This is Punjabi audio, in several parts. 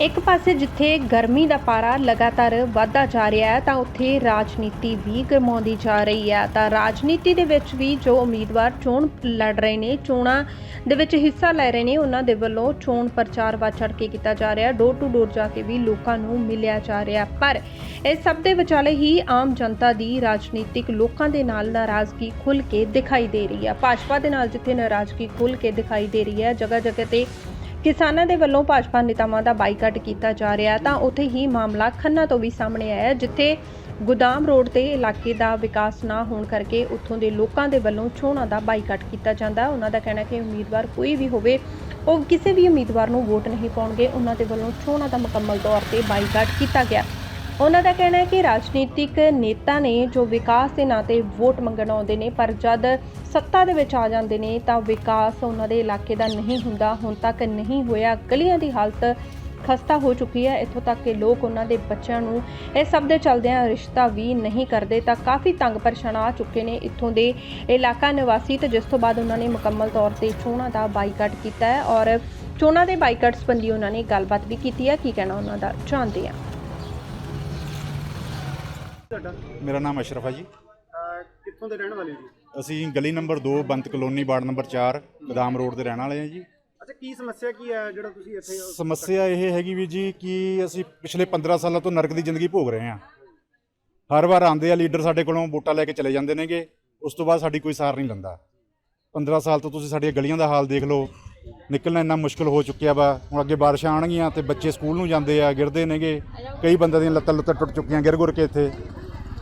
ਇੱਕ ਪਾਸੇ ਜਿੱਥੇ ਗਰਮੀ ਦਾ ਪਾਰਾ ਲਗਾਤਾਰ ਵਧਦਾ ਜਾ ਰਿਹਾ ਹੈ, ਤਾਂ ਉੱਥੇ ਰਾਜਨੀਤੀ ਵੀ ਗਰਮਾਉਂਦੀ ਜਾ ਰਹੀ ਹੈ। ਤਾਂ ਰਾਜਨੀਤੀ ਦੇ ਵਿੱਚ ਵੀ ਜੋ ਉਮੀਦਵਾਰ ਚੋਣ ਲੜ ਰਹੇ ਨੇ, ਚੋਣਾਂ ਦੇ ਵਿੱਚ ਹਿੱਸਾ ਲੈ ਰਹੇ ਨੇ, ਉਹਨਾਂ ਦੇ ਵੱਲੋਂ ਚੋਣ ਪ੍ਰਚਾਰ ਵੱਧ ਚੜ੍ਹ ਕੇ ਕੀਤਾ ਜਾ ਰਿਹਾ ਡੋਰ ਟੂ ਡੋਰ ਜਾ ਕੇ ਵੀ ਲੋਕਾਂ ਨੂੰ ਮਿਲਿਆ ਜਾ ਰਿਹਾ ਪਰ ਇਹ ਸਭ ਦੇ ਵਿਚਾਲੇ ਹੀ ਆਮ ਜਨਤਾ ਦੀ ਰਾਜਨੀਤਿਕ ਲੋਕਾਂ ਦੇ ਨਾਲ ਨਾਰਾਜ਼ਗੀ ਖੁੱਲ ਕੇ ਦਿਖਾਈ ਦੇ ਰਹੀ ਹੈ। ਭਾਜਪਾ ਦੇ ਨਾਲ ਜਿੱਥੇ ਨਾਰਾਜ਼ਗੀ ਖੁੱਲ ਕੇ ਦਿਖਾਈ ਦੇ ਰਹੀ ਹੈ ਜਗ੍ਹਾ ਜਗ੍ਹਾ ਤੇ ਕਿਸਾਨਾਂ ਦੇ ਵੱਲੋਂ ਭਾਜਪਾ ਨੇਤਾਵਾਂ ਦਾ ਬਾਈਕਾਟ ਕੀਤਾ ਜਾ ਰਿਹਾ ਤਾਂ ਉੱਥੇ ਹੀ ਮਾਮਲਾ ਖੰਨਾ ਤੋਂ ਵੀ ਸਾਹਮਣੇ ਆਇਆ ਜਿੱਥੇ ਗੋਦਾਮ ਰੋਡ ਤੇ ਇਲਾਕੇ ਦਾ ਵਿਕਾਸ ਨਾ ਹੋਣ ਕਰਕੇ ਉੱਥੋਂ ਦੇ ਲੋਕਾਂ ਦੇ ਵੱਲੋਂ ਚੋਣਾਂ ਦਾ ਬਾਈਕਾਟ ਕੀਤਾ ਜਾਂਦਾ ਉਹਨਾਂ ਦਾ ਕਹਿਣਾ ਕਿ ਉਮੀਦਵਾਰ ਕੋਈ ਵੀ ਹੋਵੇ, ਉਹ ਕਿਸੇ ਵੀ ਉਮੀਦਵਾਰ ਨੂੰ ਵੋਟ ਨਹੀਂ ਪਾਉਣਗੇ। ਉਹਨਾਂ ਦੇ ਵੱਲੋਂ ਚੋਣਾਂ ਦਾ ਮੁਕੰਮਲ ਤੌਰ ਤੇ ਬਾਈਕਾਟ ਕੀਤਾ ਗਿਆ। ਉਹਨਾਂ ਦਾ ਕਹਿਣਾ ਹੈ ਕਿ ਰਾਜਨੀਤਿਕ ਨੇਤਾ ਨੇ ਜੋ ਵਿਕਾਸ ਦੇ ਨਾਂ ਤੇ ਵੋਟ ਮੰਗਣ ਆਉਂਦੇ ਨੇ, ਪਰ ਜਦ ਸੱਤਾ ਦੇ ਵਿੱਚ ਆ ਜਾਂਦੇ ਨੇ, ਤਾਂ ਵਿਕਾਸ ਉਹਨਾਂ ਦੇ ਇਲਾਕੇ ਦਾ ਨਹੀਂ ਹੁੰਦਾ। ਹੁਣ ਤੱਕ ਨਹੀਂ ਹੋਇਆ। ਗਲੀਆਂ ਦੀ ਹਾਲਤ ਖਸਤਾ ਹੋ ਚੁੱਕੀ ਹੈ। ਇੱਥੋਂ ਤੱਕ ਕਿ ਲੋਕ ਉਹਨਾਂ ਦੇ ਬੱਚਿਆਂ ਨੂੰ ਇਹ ਸਭ ਦੇ ਚਲਦਿਆਂ ਰਿਸ਼ਤਾ ਵੀ ਨਹੀਂ ਕਰਦੇ, ਤਾਂ ਕਾਫੀ ਤੰਗ ਪਰੇਸ਼ਾਨ ਆ ਚੁੱਕੇ ਨੇ ਇੱਥੋਂ ਦੇ ਇਲਾਕਾ ਨਿਵਾਸੀ, ਤੇ ਜਿਸ ਤੋਂ ਬਾਅਦ ਉਹਨਾਂ ਨੇ ਮੁਕੰਮਲ ਤੌਰ ਤੇ ਚੋਣਾਂ ਦਾ ਬਾਈਕਾਟ ਕੀਤਾ ਹੈ। ਔਰ ਚੋਣਾਂ ਦੇ ਬਾਈਕਾਟ ਸੰਬੰਧੀ ਉਹਨਾਂ ਨੇ ਗੱਲਬਾਤ ਵੀ ਕੀਤੀ ਹੈ। ਕੀ ਕਹਿਣਾ ਉਹਨਾਂ ਦਾ? ਜਾਣਦੇ ਹਾਂ। ਤੁਹਾਡਾ? ਮੇਰਾ ਨਾਮ ਅਸ਼ਰਫ ਹੈ ਜੀ। ਅਹ ਕਿੱਥੋਂ ਦੇ ਰਹਿਣ ਵਾਲੇ ਹੋ ਜੀ? ਅਸੀਂ ਗਲੀ number 2 Bant colony ward number 4 Gadam road ਦੇ ਰਹਿਣ ਵਾਲੇ ਹਾਂ ਜੀ। ਅੱਛਾ ਕੀ ਸਮੱਸਿਆ ਕੀ ਹੈ ਜਿਹੜਾ ਤੁਸੀਂ ਇੱਥੇ ਸਮੱਸਿਆ ਇਹ ਹੈਗੀ ਵੀ ਜੀ ਕਿ ਅਸੀਂ ਪਿਛਲੇ 15 ਸਾਲਾਂ ਤੋਂ ਨਰਕ ਦੀ ਜ਼ਿੰਦਗੀ ਭੋਗ ਰਹੇ ਹਾਂ। ਹਰ ਵਾਰ ਆਉਂਦੇ ਆ ਲੀਡਰ ਸਾਡੇ ਕੋਲੋਂ ਵੋਟਾਂ ਲੈ ਕੇ ਚਲੇ ਜਾਂਦੇ ਨੇਗੇ। ਉਸ ਤੋਂ ਬਾਅਦ ਸਾਡੀ ਕੋਈ ਸਾਰ ਨਹੀਂ ਲੈਂਦਾ। 15 ਸਾਲ ਤੋਂ ਤੁਸੀਂ ਸਾਡੀਆਂ ਗਲੀਆਂ ਦਾ ਹਾਲ ਦੇਖ ਲਓ। ਨਿਕਲਣਾ ਇੰਨਾ ਮੁਸ਼ਕਲ ਹੋ ਚੁੱਕਿਆ ਵਾ। ਹੁਣ ਅੱਗੇ ਬਾਰਿਸ਼ਾਂ ਆਣਗੀਆਂ ਤੇ ਬੱਚੇ ਸਕੂਲ ਨੂੰ ਜਾਂਦੇ ਆ ਗਿਰਦੇ ਨੇਗੇ। ਕਈ ਬੰਦਿਆਂ ਦੀਆਂ ਲੱਤਾਂ ਲੁੱਤਾਂ ਟੁੱਟ ਚੁੱਕੀਆਂ ਗਿਰ ਗੁਰ ਕੇ ਇੱਥੇ।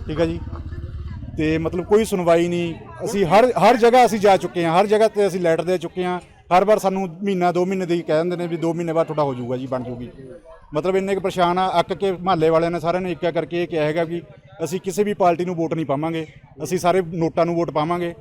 ਠੀਕ ਹੈ ਜੀ? ਤੇ ਮਤਲਬ ਕੋਈ ਸੁਣਵਾਈ ਨਹੀਂ। ਅਸੀਂ ਹਰ ਹਰ ਜਗ੍ਹਾ ਅਸੀਂ ਜਾ ਚੁੱਕੇ ਹਾਂ, ਹਰ ਜਗ੍ਹਾ ਤੇ ਅਸੀਂ ਲੈਟਰ ਦੇ ਚੁੱਕੇ ਹਾਂ। ਹਰ ਵਾਰ ਸਾਨੂੰ ਮਹੀਨਾ 2 ਮਹੀਨੇ ਦੀ ਕਹਿ ਦਿੰਦੇ ਨੇ ਵੀ 2 ਮਹੀਨੇ ਬਾਅਦ ਤੁਹਾਡਾ ਹੋ ਜਾਊਗਾ ਜੀ, ਬਣ ਜੂਗੀ ਮਤਲਬ ਇੰਨੇ ਕੁ ਪਰੇਸ਼ਾਨ ਆ, ਅੱਕ ਕੇ ਮਹੱਲੇ ਵਾਲਿਆਂ ਨੇ ਸਾਰਿਆਂ ਨੇ ਇੱਕਾ ਕਰਕੇ ਇਹ ਕਿਹਾ ਹੈਗਾ ਕਿ ਅਸੀਂ ਕਿਸੇ ਵੀ ਪਾਰਟੀ ਨੂੰ ਵੋਟ ਨਹੀਂ ਪਾਵਾਂਗੇ। ਅਸੀਂ ਸਾਰੇ ਨੋਟਾਂ ਨੂੰ ਵੋਟ ਪਾਵਾਂਗੇ।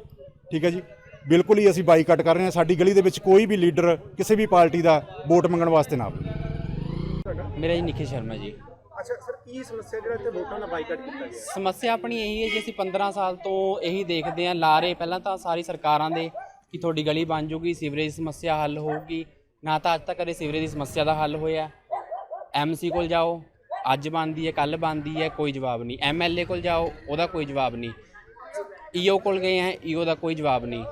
ਠੀਕ ਹੈ ਜੀ? ਬਿਲਕੁਲ ਹੀ ਅਸੀਂ ਬਾਈਕਾਟ ਕਰ ਰਹੇ ਹਾਂ। ਸਾਡੀ ਗਲੀ ਦੇ ਵਿੱਚ ਕੋਈ ਵੀ ਲੀਡਰ ਕਿਸੇ ਵੀ ਪਾਰਟੀ ਦਾ ਵੋਟ ਮੰਗਣ ਵਾਸਤੇ ਨਾ ਆਵੇ। ਮੇਰਾ ਜੀ ਨਿਖਿਲ ਸ਼ਰਮਾ ਜੀ। ਅੱਛਾ, ਸਰ, ਕੀ ਸਮੱਸਿਆ ਜਿਹੜਾ ਇੱਥੇ ਵੋਟਾਂ ਦਾ ਬਾਈਕਾਟ ਕੀਤਾ ਗਿਆ? ਸਮੱਸਿਆ ਆਪਣੀ ਇਹੀ ਹੈ ਜੀ, ਅਸੀਂ 15 ਸਾਲ ਤੋਂ ਇਹੀ ਦੇਖਦੇ ਆਂ ਲਾਰੇ ਪਹਿਲਾਂ ਤਾਂ ਸਾਰੀ ਸਰਕਾਰਾਂ ਦੇ ਕਿ ਤੁਹਾਡੀ ਗਲੀ ਬਣ ਜੂਗੀ, ਸੀਵਰੇਜ ਦੀ ਸਮੱਸਿਆ ਹੱਲ ਹੋਊਗੀ। ਨਾ ਤਾਂ ਅੱਜ ਤੱਕ ਕਦੇ ਸੀਵਰੇਜ ਦੀ ਸਮੱਸਿਆ ਦਾ ਹੱਲ ਹੋਇਆ। ਐਮਸੀ ਕੋਲ ਜਾਓ, ਅੱਜ ਬਣਦੀ ਹੈ ਕੱਲ ਬਣਦੀ ਹੈ, ਕੋਈ ਜਵਾਬ ਨਹੀਂ। ਐਮਐਲਏ ਕੋਲ ਜਾਓ, ਉਹਦਾ ਕੋਈ ਜਵਾਬ ਨਹੀਂ। ਈਓ ਕੋਲ ਗਏ ਹੈ ਈਓ ਦਾ ਕੋਈ ਜਵਾਬ ਨਹੀਂ।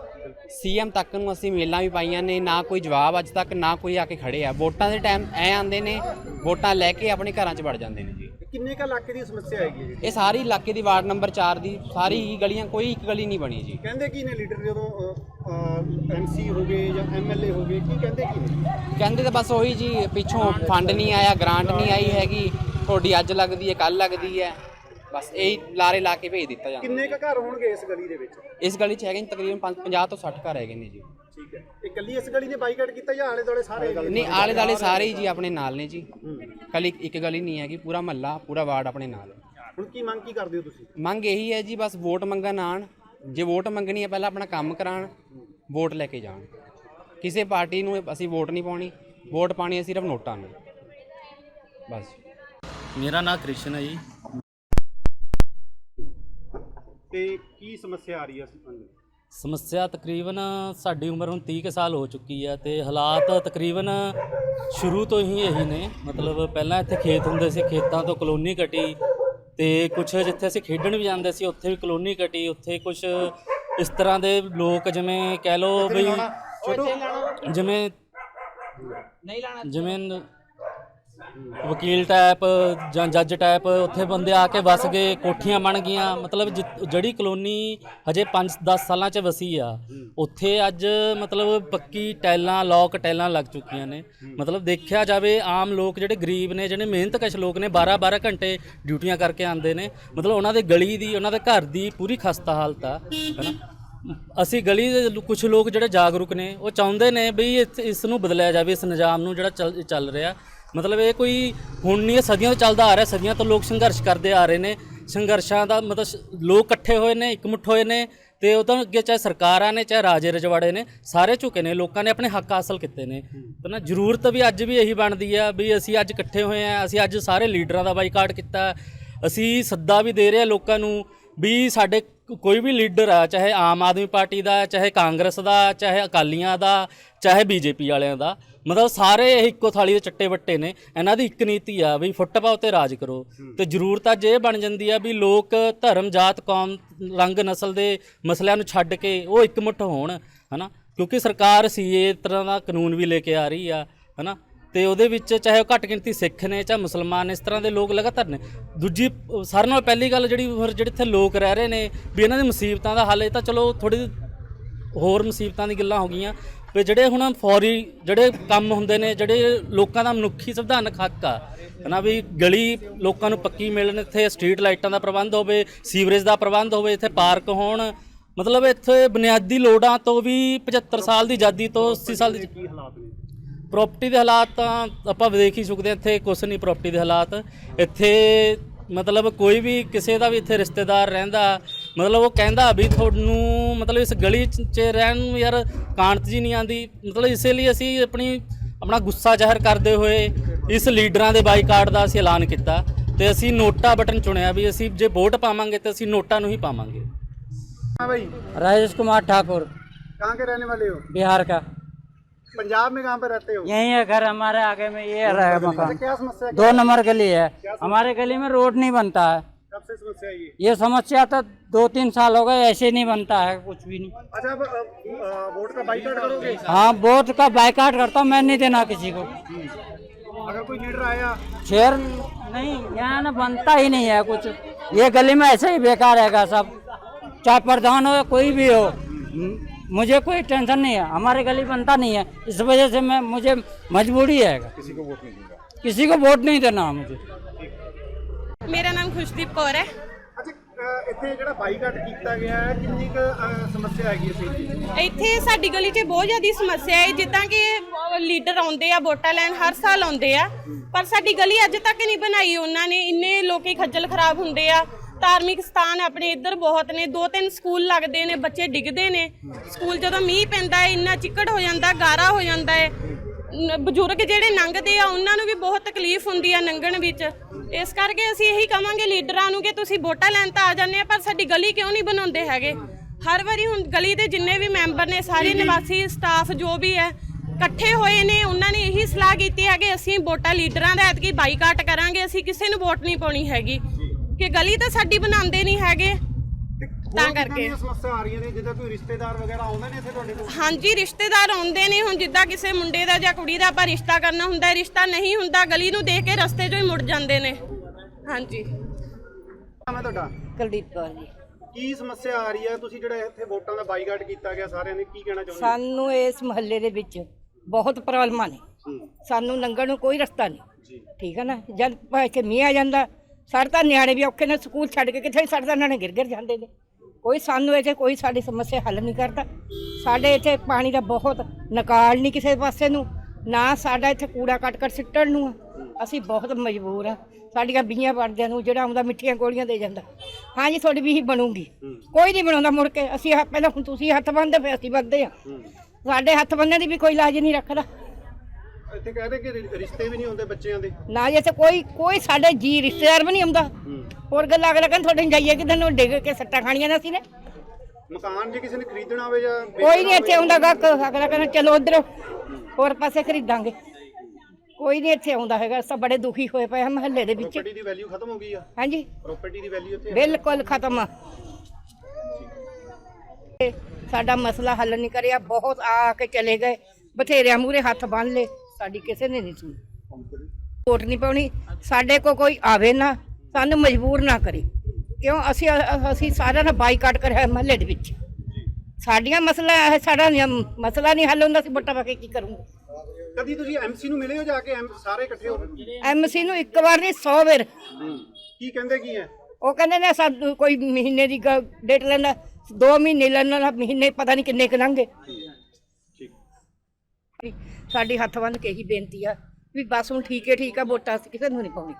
ਸੀਐਮ ਤੱਕ ਨੂੰ ਅਸੀਂ ਮੇਲਾਂ ਵੀ ਪਾਈਆਂ ਨੇ, ਨਾ ਕੋਈ ਜਵਾਬ ਅੱਜ ਤੱਕ, ਨਾ ਕੋਈ ਆ ਕੇ ਖੜੇ ਆ। ਵੋਟਾਂ ਦੇ ਟਾਈਮ ਐ ਆਉਂਦੇ ਨੇ ਵੋਟਾਂ ਲੈ ਕੇ ਆਪਣੇ ਘਰਾਂ 'ਚ ਵੜ ਜਾਂਦੇ ਨੇ ਜੀ। ਕਿੰਨੇ ਕ ਇਲਾਕੇ ਦੀ ਸਮੱਸਿਆ ਹੈਗੀ ਜੀ? ਇਹ ਸਾਰੀ ਇਲਾਕੇ ਦੀ ਵਾਰਡ ਨੰਬਰ 4 ਦੀ ਸਾਰੀ ਹੀ ਗਲੀਆਂ ਕੋਈ ਇੱਕ ਗਲੀ ਨਹੀਂ ਬਣੀ ਜੀ। ਕਹਿੰਦੇ ਕੀ ਨੇ ਲੀਡਰ ਜਦੋਂ ਐਮਸੀ ਹੋ ਗਏ ਜਾਂ ਐਮਐਲਏ ਹੋ ਗਏ ਕੀ ਕਹਿੰਦੇ ਕੀ ਨੇ? ਕਹਿੰਦੇ ਤਾਂ ਬਸ ਉਹੀ ਜੀ ਪਿੱਛੋਂ ਫੰਡ ਨਹੀਂ ਆਇਆ ਗ੍ਰਾਂਟ ਨਹੀਂ ਆਈ ਹੈਗੀ ਤੁਹਾਡੀ ਅੱਜ ਲੱਗਦੀ ਹੈ ਕੱਲ ਲੱਗਦੀ ਹੈ। ਬਸ ਇਹੀ ਲਾਰੇ ਲਾ ਕੇ ਭੇਜ ਦਿੱਤਾ ਜਾਂਦਾ। ਕਿੰਨੇ ਕ ਘਰ ਹੋਣਗੇ ਇਸ ਗਲੀ ਦੇ ਵਿੱਚ? ਇਸ ਗਲੀ 'ਚ ਹੈਗੇ ਨੇ ਤਕਰੀਬਨ ਪੰਜ- 50 ਤੋਂ 60 ਘਰ ਹੈਗੇ ਨੇ ਜੀ। ਕੱਲੀ ਇਸ ਗਲੀ ਨੇ ਬਾਈਕਾਟ ਕੀਤਾ ਜਾਂ ਆਲੇ ਦੁਆਲੇ ਸਾਰੇ ਨਹੀਂ ਆਲੇ ਦਾਲੇ ਸਾਰੇ ਹੀ ਜੀ ਆਪਣੇ ਨਾਲ ਨੇ ਜੀ। ਕੱਲੀ ਇੱਕ ਗਲੀ ਨਹੀਂ ਹੈਗੀ ਪੂਰਾ ਮਹੱਲਾ ਪੂਰਾ ਵਾਰਡ ਆਪਣੇ ਨਾਲ। ਹੈ ਹੁਣ ਕੀ ਮੰਗ ਕੀ ਕਰਦੇ ਹੋ ਤੁਸੀਂ? ਮੰਗ ਇਹੀ ਹੈ ਜੀ ਬਸ ਵੋਟ ਮੰਗਣ ਆਣ ਜੇ ਵੋਟ ਮੰਗਣੀ ਹੈ ਪਹਿਲਾਂ ਆਪਣਾ ਕੰਮ ਕਰਾਣ ਵੋਟ ਲੈ ਕੇ ਜਾਣ। ਕਿਸੇ ਪਾਰਟੀ ਨੂੰ ਅਸੀਂ ਵੋਟ ਨਹੀਂ ਪਾਉਣੀ ਵੋਟ ਪਾਣੀ ਹੈ ਸਿਰਫ ਨੋਟਾਂ ਨੂੰ। ਬਸ। ਮੇਰਾ ਨਾਮ ਕ੍ਰਿਸ਼ਨ ਹੈ ਜੀ। ਤੇ ਕੀ ਸਮੱਸਿਆ ਆ ਰਹੀ ਹੈ ਤੁਹਾਨੂੰ ਸਮੱਸਿਆ ਤਕਰੀਬਨ ਸਾਡੀ ਉਮਰ ਹੁਣ 30 ਕੁ ਸਾਲ ਹੋ ਚੁੱਕੀ ਹੈ ਤੇ ਹਾਲਾਤ ਤਕਰੀਬਨ ਸ਼ੁਰੂ ਤੋਂ ਹੀ ਇਹੀ ਨੇ। ਮਤਲਬ ਪਹਿਲਾਂ ਇੱਥੇ ਖੇਤ ਹੁੰਦੇ ਸੀ ਖੇਤਾਂ ਤੋਂ ਕਲੋਨੀ ਕਟੀ ਤੇ ਕੁਝ ਜਿੱਥੇ ਅਸੀਂ ਖੇਡਣ ਵੀ ਜਾਂਦੇ ਸੀ ਉੱਥੇ ਵੀ ਕਲੋਨੀ ਕਟੀ ਉੱਥੇ ਕੁਝ ਇਸ ਤਰ੍ਹਾਂ ਦੇ ਲੋਕ ਜਿਵੇਂ ਕਹਿ ਲਓ ਬਈ ਜਿਵੇਂ ਜਿਵੇਂ ਨ- ਵਕੀਲ ਟਾਈਪ ਜਾਂ ਜੱਜ ਟਾਈਪ ਉੱਥੇ ਬੰਦੇ ਆ ਕੇ ਵਸ ਗਏ, ਕੋਠੀਆਂ ਬਣ ਗਈਆਂ। ਮਤਲਬ ਜਿ- ਜਿਹੜੀ ਕਲੋਨੀ ਹਜੇ 5-10 ਸਾਲਾਂ 'ਚ ਵਸੀ ਆ, ਉੱਥੇ ਅੱਜ ਮਤਲਬ ਪੱਕੀ ਟੈਲਾਂ ਲੋਕ ਟੈਲਾਂ ਲੱਗ ਚੁੱਕੀਆਂ ਨੇ। ਮਤਲਬ ਦੇਖਿਆ ਜਾਵੇ, ਆਮ ਲੋਕ ਜਿਹੜੇ ਗਰੀਬ ਨੇ, ਜਿਹੜੇ ਮਿਹਨਤਕਸ਼ ਲੋਕ ਨੇ 12-12 ਘੰਟੇ ਡਿਊਟੀਆਂ ਕਰਕੇ ਆਉਂਦੇ ਨੇ। ਮਤਲਬ ਉਹਨਾਂ ਦੇ ਗਲੀ ਦੀ, ਉਹਨਾਂ ਦੇ ਘਰ ਦੀ ਪੂਰੀ ਖਸਤਾ ਹਾਲਤ ਆ, ਹੈਨਾ? ਅਸੀਂ ਗਲੀ ਦੇ ਕੁਝ ਲੋਕ ਜਿਹੜੇ ਜਾਗਰੂਕ ਨੇ, ਉਹ ਚਾਹੁੰਦੇ ਨੇ ਵੀ ਇਸ- ਇਸ ਨੂੰ ਬਦਲਿਆ ਜਾਵੇ, ਇਸ ਨਿਜ਼ਾਮ ਨੂੰ ਜਿਹੜਾ ਚੱਲ ਚੱਲ ਰਿਹਾ। ਮਤਲਬ ਇਹ ਕੋਈ ਹੁਣ ਨਹੀਂ, ਇਹ ਸਦੀਆਂ ਤੋਂ ਚੱਲਦਾ ਆ ਰਿਹਾ, ਸਦੀਆਂ ਤੋਂ ਲੋਕ ਸੰਘਰਸ਼ ਕਰਦੇ ਆ ਰਹੇ ਨੇ। ਸੰਘਰਸ਼ਾਂ ਦਾ ਮਤਲਬ ਸ- ਲੋਕ ਇਕੱਠੇ ਹੋਏ ਨੇ, ਇਕਮੁੱਠ ਹੋਏ ਨੇ ਤੇ ਉਹ ਤਾਂ ਅੱਗੇ ਚਾਹੇ ਸਰਕਾਰਾਂ ਨੇ, ਚਾਹੇ ਰਾਜੇ ਰਜਵਾੜੇ ਨੇ, ਸਾਰੇ ਝੁਕੇ ਨੇ, ਲੋਕਾਂ ਨੇ ਆਪਣੇ ਹੱਕ ਹਾਸਲ ਕੀਤੇ ਨੇ। ਤਾਂ ਨਾ ਜ਼ਰੂਰਤ ਵੀ ਅੱਜ ਵੀ ਇਹੀ ਬਣਦੀ ਆ ਵੀ ਅਸੀਂ ਅੱਜ ਇਕੱਠੇ ਹੋਏ ਆ, ਅਸੀਂ ਅੱਜ ਸਾਰੇ ਲੀਡਰਾਂ ਦਾ ਬਾਈਕਾਟ ਕੀਤਾ, ਅਸੀਂ ਸੱਦਾ ਵੀ ਦੇ ਰਹੇ ਆ ਲੋਕਾਂ ਨੂੰ ਵੀ ਸਾਡੇ ਕੋਈ ਵੀ ਲੀਡਰ ਆ, ਚਾਹੇ ਆਮ ਆਦਮੀ ਪਾਰਟੀ ਦਾ, ਚਾਹੇ ਕਾਂਗਰਸ ਦਾ, ਚਾਹੇ ਅਕਾਲੀਆਂ ਦਾ, ਚਾਹੇ ਬੀਜੇਪੀ ਵਾਲਿਆਂ ਦਾ ਮਤਲਬ ਸਾਰੇ ਇਹ ਇੱਕੋ ਥਾਲੀ ਦੇ ਚੱਟੇ ਵੱਟੇ ਨੇ ਇਹਨਾਂ ਦੀ ਇੱਕ ਨੀਤੀ ਆ ਵੀ ਫੁੱਟ ਪਾਓ ਤੇ ਰਾਜ ਕਰੋ। ਤੇ ਜ਼ਰੂਰਤ ਅੱਜ ਇਹ ਬਣ ਜਾਂਦੀ ਆ ਵੀ ਲੋਕ ਧਰਮ ਜਾਤ ਕੌਮ ਰੰਗ ਨਸਲ ਦੇ ਮਸਲਿਆਂ ਨੂੰ ਛੱਡ ਕੇ ਉਹ ਇਕਮੁੱਠ ਹੋਣ ਹਨਾ? ਕਿਉਂਕਿ ਸਰਕਾਰ ਸੀਏ ਤਰ੍ਹਾਂ ਦਾ ਕਾਨੂੰਨ ਵੀ ਲੈ ਕੇ ਆ ਰਹੀ ਆ ਹਨਾ? ਤੇ ਉਹਦੇ ਵਿੱਚ ਚਾਹੇ ਉਹ ਘੱਟ ਗਿਣਤੀ ਸਿੱਖ ਨੇ ਚਾਹੇ ਮੁਸਲਮਾਨ ਨੇ ਇਸ ਤਰ੍ਹਾਂ ਦੇ ਲੋਕ ਲਗਾਤਾਰ ਨੇ। ਦੂਜੀ ਸਾਰਿਆਂ ਨਾਲ ਪਹਿਲੀ ਗੱਲ ਜਿਹੜੀ ਫਿਰ ਜਿਹੜੇ ਇੱਥੇ ਲੋਕ ਰਹਿ ਰਹੇ ਨੇ ਵੀ ਇਹਨਾਂ ਦੀ ਮੁਸੀਬਤਾਂ ਦਾ ਹੱਲ ਇਹ ਤਾਂ ਚਲੋ ਥੋੜੀ ਹੋਰ ਮੁਸੀਬਤਾਂ ਦੀ ਗੱਲਾਂ ਹੋ ਗਈਆਂ। ਵੀ ਜਿਹੜੇ ਹੁਣ ਫੌਰੀ ਜਿਹੜੇ ਕੰਮ ਹੁੰਦੇ ਨੇ ਜਿਹੜੇ ਲੋਕਾਂ ਦਾ ਮਨੁੱਖੀ ਸੰਵਿਧਾਨਕ ਹੱਕ ਆ ਹਨਾ ਵੀ ਗਲੀ ਲੋਕਾਂ ਨੂੰ ਪੱਕੀ ਮਿਲਣ ਇੱਥੇ ਸਟਰੀਟ ਲਾਈਟਾਂ ਦਾ ਪ੍ਰਬੰਧ ਹੋਵੇ ਸੀਵਰੇਜ ਦਾ ਪ੍ਰਬੰਧ ਹੋਵੇ ਇੱਥੇ ਪਾਰਕ ਹੋਣ ਮਤਲਬ ਇੱਥੇ ਬੁਨਿਆਦੀ ਲੋੜਾਂ ਤੋਂ ਵੀ 75 ਸਾਲ ਦੀ ਆਜ਼ਾਦੀ ਤੋਂ 80 ਸਾਲ ਦੀ ਕੀ ਹਾਲਾਤ ਨੇ? ਪ੍ਰਾਪਰਟੀ ਦੇ ਹਾਲਾਤ ਤਾਂ ਆਪਾਂ ਦੇਖ ਹੀ ਚੁੱਕਦੇ ਹਾਂ ਇੱਥੇ ਕੁਛ ਨਹੀਂ ਪ੍ਰਾਪਰਟੀ ਦੇ ਹਾਲਾਤ। ਇੱਥੇ ਮਤਲਬ ਕੋਈ ਵੀ ਕਿਸੇ ਦਾ ਵੀ ਇੱਥੇ ਰਿਸ਼ਤੇਦਾਰ ਰਹਿੰਦਾ ਮਤਲਬ ਉਹ ਕਹਿੰਦਾ ਵੀ ਤੁਹਾਨੂੰ ਮਤਲਬ ਇਸ ਗਲੀ 'ਚ 'ਚ ਰਹਿਣ ਨੂੰ ਯਾਰ ਕਾਂਤ ਜੀ ਨਹੀਂ ਆਂਦੀ ਮਤਲਬ ਇਸੇ ਲਈ ਅਸੀਂ ਆਪਣੀ ਆਪਣਾ ਗੁੱਸਾ ਜ਼ਾਹਰ ਕਰਦੇ ਹੋਏ ਇਸ ਲੀਡਰਾਂ ਦੇ ਬਾਈਕਾਟ ਦਾ ਅਸੀਂ ਐਲਾਨ ਕੀਤਾ ਤੇ ਅਸੀਂ ਨੋਟਾ ਬਟਨ ਚੁਣਿਆ ਵੀ ਅਸੀਂ ਜੇ ਵੋਟ ਪਾਵਾਂਗੇ ਤੇ ਅਸੀਂ ਨੋਟਾ ਨੂੰ ਹੀ ਪਾਵਾਂਗੇ हाँ भाई राजेश कुमार ठाकुर कहाँ के रहने वाले हो बिहार का पंजाब में कहाँ पे रहते हो यही है घर हमारे आगे में ये रहा है अच्छा मकान क्या समस्या दो नंबर गली है हमारे गली में रोड नहीं बनता है कब से समस्या ये ये समस्या तो दो तीन साल हो गए ऐसे नहीं बनता है कुछ भी नहीं। अच्छा अब वोट का बाइकाट करोगे? हाँ वोट का बाइकाट करता हूँ मैं नहीं देना किसी को। अगर कोई लीडर आया? शेर नहीं यहाँ ना बनता ही नहीं है कुछ। ये गली में ऐसे ही बेकार रहेगा सब। चाहे प्रधान हो कोई भी हो मुझे कोई टेंशन नहीं है हमारे गली बनता नहीं है। इस वजह से मैं मुझे मजबूरी है। किसी को वोट नहीं देना। किसी को वोट नहीं देना मुझे। ਮੇਰਾ ਨਾਮ ਖੁਸ਼ਦੀਪ ਕੌਰ ਹੈ। ਅੱਛਾ ਇੱਥੇ ਜਿਹੜਾ ਬਾਈਕਾਟ ਕੀਤਾ ਗਿਆ ਹੈ ਕਿੰਨੀ ਕੁ ਸਮੱਸਿਆ ਹੈਗੀ ਇਸ ਚੀਜ਼ ਦੀ ਇੱਥੇ ਸਾਡੀ ਗਲੀ 'ਚ ਬਹੁਤ ਜ਼ਿਆਦਾ ਸਮੱਸਿਆ ਹੈ। ਜਿੱਦਾਂ ਕਿ ਲੀਡਰ ਆਉਂਦੇ ਆ ਵੋਟਾਂ ਲੈਣ ਹਰ ਸਾਲ ਆਉਂਦੇ ਆ। ਪਰ ਸਾਡੀ ਗਲੀ ਅੱਜ ਤੱਕ ਨਹੀਂ ਬਣਾਈ ਉਹਨਾਂ ਨੇ। ਇੰਨੇ ਲੋਕੀ ਖੱਜਲ ਖਰਾਬ ਹੁੰਦੇ ਆ। ਧਾਰਮਿਕ ਸਥਾਨ ਆਪਣੇ ਇੱਧਰ ਬਹੁਤ ਨੇ। ਦੋ ਤਿੰਨ ਸਕੂਲ ਲੱਗਦੇ ਨੇ ਬੱਚੇ ਡਿੱਗਦੇ ਨੇ। ਸਕੂਲ ਜਦੋਂ ਮੀਂਹ ਪੈਂਦਾ ਹੈ ਇੰਨਾ ਚਿੱਕੜ ਹੋ ਜਾਂਦਾ ਗਾਰਾ ਹੋ ਜਾਂਦਾ ਹੈ। ਨ- ਬਜ਼ੁਰਗ ਜਿਹੜੇ ਲੰਘਦੇ ਆ ਉਹਨਾਂ ਨੂੰ ਵੀ ਬਹੁਤ ਤਕਲੀਫ ਹੁੰਦੀ ਆ ਲੰਘਣ ਵਿੱਚ। ਇਸ ਕਰਕੇ ਅਸੀਂ ਇਹੀ ਕਵਾਂਗੇ ਲੀਡਰਾਂ ਨੂੰ ਕਿ ਤੁਸੀਂ ਵੋਟਾਂ ਲੈਣ ਤਾਂ ਆ ਜਾਂਦੇ ਆ ਪਰ ਸਾਡੀ ਗਲੀ ਕਿਉਂ ਨਹੀਂ ਬਣਾਉਂਦੇ ਹੈਗੇ? ਹਰ ਵਾਰੀ ਹੁਣ ਗਲੀ ਦੇ ਜਿੰਨੇ ਵੀ ਮੈਂਬਰ ਨੇ ਸਾਰੇ ਨਿਵਾਸੀ ਸਟਾਫ ਜੋ ਵੀ ਹੈ ਇਕੱਠੇ ਹੋਏ ਨੇ ਉਹਨਾਂ ਨੇ ਇਹੀ ਸਲਾਹ ਕੀਤੀ ਹੈ ਕਿ ਅਸੀਂ ਵੋਟਾਂ ਲੀਡਰਾਂ ਦਾ ਐਤਕੀ ਬਾਈਕਾਟ ਕਰਾਂਗੇ ਅਸੀਂ ਕਿਸੇ ਨੂੰ ਵੋਟ ਨਹੀਂ ਪਾਉਣੀ ਹੈਗੀ। ਕਿ ਗਲੀ ਤਾਂ ਸਾਡੀ ਬਣਾਉਂਦੇ ਨਹੀਂ ਹੈਗੇ ਤੇ ਕਰਕੇ। ਸਮੱਸਿਆ ਆ ਰਹੀਆਂ ਨੇ? ਜਿੱਦਾਂ ਕੋਈ ਰਿਸ਼ਤੇਦਾਰ ਵਗੈਰਾ ਆਉਂਦੇ ਨੇ ਇੱਥੇ ਤੁਹਾਡੇ ਕੋਲ? ਹਾਂਜੀ ਰਿਸ਼ਤੇਦਾਰ ਆਉਂਦੇ ਨੇ ਹੁਣ ਜਿੱਦਾਂ ਕਿਸੇ ਮੁੰਡੇ ਦਾ ਜਾਂ ਕੁੜੀ ਦਾ ਆਪਾਂ ਰਿਸ਼ਤਾ ਕਰਨਾ ਹੁੰਦਾ ਹੈ ਰਿਸ਼ਤਾ ਨਹੀਂ ਹੁੰਦਾ ਗਲੀ ਨੂੰ ਦੇਖ ਕੇ ਰਸਤੇ 'ਚੋਂ ਹੀ ਮੁੜ ਜਾਂਦੇ ਨੇ। ਹਾਂਜੀ। ਮੈਂ ਤੁਹਾਡਾ? ਕੁਲਦੀਪ ਕੌਰ ਜੀ। ਕੀ ਸਮੱਸਿਆ ਆ ਰਹੀ ਹੈ? ਤੁਸੀਂ ਜਿਹੜਾ ਇੱਥੇ ਵੋਟਾਂ ਦਾ ਬਾਈਕਾਟ ਕੀਤਾ ਗਿਆ ਸਾਰਿਆਂ ਨੇ ਕੀ ਕਹਿਣਾ ਚਾਹੁੰਦੇ? ਸਾਨੂੰ ਇਸ ਮੁਹੱਲੇ ਦੇ ਵਿੱਚ ਬਹੁਤ ਪ੍ਰੋਬਲਮਾਂ ਨੇ। ਸਾਨੂੰ ਲੰਘਣ ਨੂੰ ਕੋਈ ਰਸਤਾ ਨਹੀਂ। ਠੀਕ ਹੈ ਨਾ? ਜਦ ਕਿ ਮੀਂਹ ਆ ਜਾਂਦਾ ਸਾਡੇ ਤਾਂ ਨਿਆਣੇ ਵੀ ਔਖੇ ਨੇ ਸਕੂਲ ਛੱਡ ਕੇ ਕਿੱਥੇ ਸਾਡੇ ਤਾਂ ਨਿਆਣੇ ਗਿਰ ਗਿਰ ਜਾਂਦੇ ਨੇ। ਕੋਈ ਸਾਨੂੰ ਇੱਥੇ ਕੋਈ ਸਾਡੀ ਸਮੱਸਿਆ ਹੱਲ ਨਹੀਂ ਕਰਦਾ। ਸਾਡੇ ਇੱਥੇ ਪਾਣੀ ਦਾ ਬਹੁਤ ਨਿਕਾਲ ਨਹੀਂ ਕਿਸੇ ਪਾਸੇ ਨੂੰ ਨਾ ਸਾਡਾ ਇੱਥੇ ਕੂੜਾ ਕੱਟ ਕੱਟ ਸਿੱਟਣ ਨੂੰ ਆ। ਅਸੀਂ ਬਹੁਤ ਮਜਬੂਰ ਆ। ਸਾਡੀਆਂ ਬੀਆਂ ਵੜਦਿਆਂ ਨੂੰ ਜਿਹੜਾ ਆਉਂਦਾ ਮਿੱਠੀਆਂ ਗੋਲੀਆਂ ਦੇ ਜਾਂਦਾ। ਹਾਂਜੀ ਤੁਹਾਡੀ ਵੀ ਹੀ ਬਣੂਗੀ। ਕੋਈ ਨਹੀਂ ਬਣਾਉਂਦਾ ਮੁੜ ਕੇ। ਅਸੀਂ ਆਹ ਪਹਿਲਾਂ ਹੁਣ ਤੁਸੀਂ ਹੱਥ ਬੰਨ੍ਹਦੇ ਫਿਰ ਅਸੀਂ ਬੰਨ੍ਹਦੇ ਆ। ਸਾਡੇ ਹੱਥ ਬੰਨ੍ਹਣ ਦੀ ਵੀ ਕੋਈ ਲਾਜ ਨਹੀਂ ਰੱਖਦਾ। ਇੱਥੇ ਕਹਿੰਦੇ ਕਿ ਰਿ- ਰਿਸ਼ਤੇ ਵੀ ਨਹੀਂ ਹੁੰਦੇ ਬੱਚਿਆਂ ਦੇ। ਨਾ ਜੇ ਇੱਥੇ ਕੋਈ ਕੋਈ ਸਾਡੇ ਜੀ ਰਿਸ਼ਤੇਦਾਰ ਵੀ ਨਹੀਂ ਆਉਂਦਾ ਹੋਰ ਗੱਲਾਂ ਅਗਲਾ ਕਹਿੰਦਾ ਤੁਹਾਡੇ ਜਾਈਏ ਕਿਦਾਂ ਨੂੰ ਡਿੱਗ ਕੇ ਸੱਟਾਂ ਖਾਣੀਆਂ ਨੇ ਅਸੀਂ ਨੇ। ਮਕਾਨ ਜੇ ਕਿਸੇ ਨੇ ਖਰੀਦਣਾ ਹੋਵੇ ਜਾਂ ਕੋਈ ਨਹੀਂ ਇੱਥੇ ਆਉਂਦਾ ਗਾ ਅਗਲਾ ਕਹਿੰਦਾ ਚਲੋ ਉਧਰ ਹੋਰ ਪਾਸੇ ਖਰੀਦਾਂਗੇ। ਕੋਈ ਨਹੀਂ ਇੱਥੇ ਆਉਂਦਾ ਹੈਗਾ ਸਭ ਬੜੇ ਦੁਖੀ ਹੋਏ ਪਏ ਆ ਮਹੱਲੇ ਦੇ ਵਿੱਚ। ਪ੍ਰਾਪਰਟੀ ਦੀ ਵੈਲਿਊ ਖਤਮ ਹੋ ਗਈ ਆ? ਹਾਂਜੀ। ਪ੍ਰਾਪਰਟੀ ਦੀ ਵੈਲਿਊ ਇੱਥੇ ਬਿਲਕੁਲ ਖਤਮ ਆ। ਸਾਡਾ ਮਸਲਾ ਹੱਲ ਨਹੀਂ ਕਰਿਆ ਬਹੁਤ ਆ ਕੇ ਚਲੇ ਗਏ ਬਥੇਰਿਆਂ ਮੂਰੇ ਹੱਥ ਬੰਨ ਲਏ। ਸਾਡੀ ਕਿਸੇ ਨੇ ਨਹੀਂ ਸੁਣੀ। ਵੋਟ ਨਹੀਂ ਪਾਉਣੀ। ਸਾਡੇ ਕੋ ਕੋਈ ਆਵੇ ਨਾ ਸਾਨੂੰ ਮਜਬੂਰ ਨਾ ਕਰੇ। ਕਿਉਂ? ਅਸੀਂ ਅਸੀਂ ਸਾਰਿਆਂ ਦਾ ਬਾਈਕਾਟ ਕਰਿਆ ਮਹੱਲੇ ਦੇ ਵਿੱਚ। ਸਾਡੀਆਂ ਮਸਲਾ ਹੈ ਸਾਡਾ ਮਸਲਾ ਨਹੀਂ ਹੱਲ ਹੁੰਦਾ ਸੀ ਵੋਟਾਂ ਪਾ ਕੇ ਕੀ ਕਰੂੰਗੇ? ਕਦੀ ਤੁਸੀਂ ਐਮਸੀ ਨੂੰ ਮਿਲੇ ਹੋ ਜਾ ਕੇ? ਐਮ ਸਾਰੇ ਇਕੱਠੇ ਹੋ ਕੇ? ਐਮਸੀ ਨੂੰ ਇੱਕ ਵਾਰ ਨਹੀਂ 100 ਵਾਰ। ਕੀ ਕਹਿੰਦੇ ਕੀ ਹੈ? ਉਹ ਕਹਿੰਦੇ ਨੇ ਸਾਨੂੰ ਕੋਈ ਮਹੀਨੇ ਦੀ ਗ- ਡੇਟ ਲੈਣਾ 2 ਮਹੀਨੇ ਲੈਣਾ ਮਹੀਨੇ ਪਤਾ ਨਹੀਂ ਕਿੰਨੇ ਕੁ ਲੰਘੇ। ਸਾਡੀ ਹੱਥ ਬੰਨ ਕੇ ਹੀ ਬੇਨਤੀ ਆ ਵੀ ਬਸ ਹੁਣ ਠੀਕ ਹੈ, ਠੀਕ ਆ, ਵੋਟਾਂ ਅਸੀਂ ਕਿਸੇ ਨੂੰ ਨਹੀਂ ਪਾਉਣੀ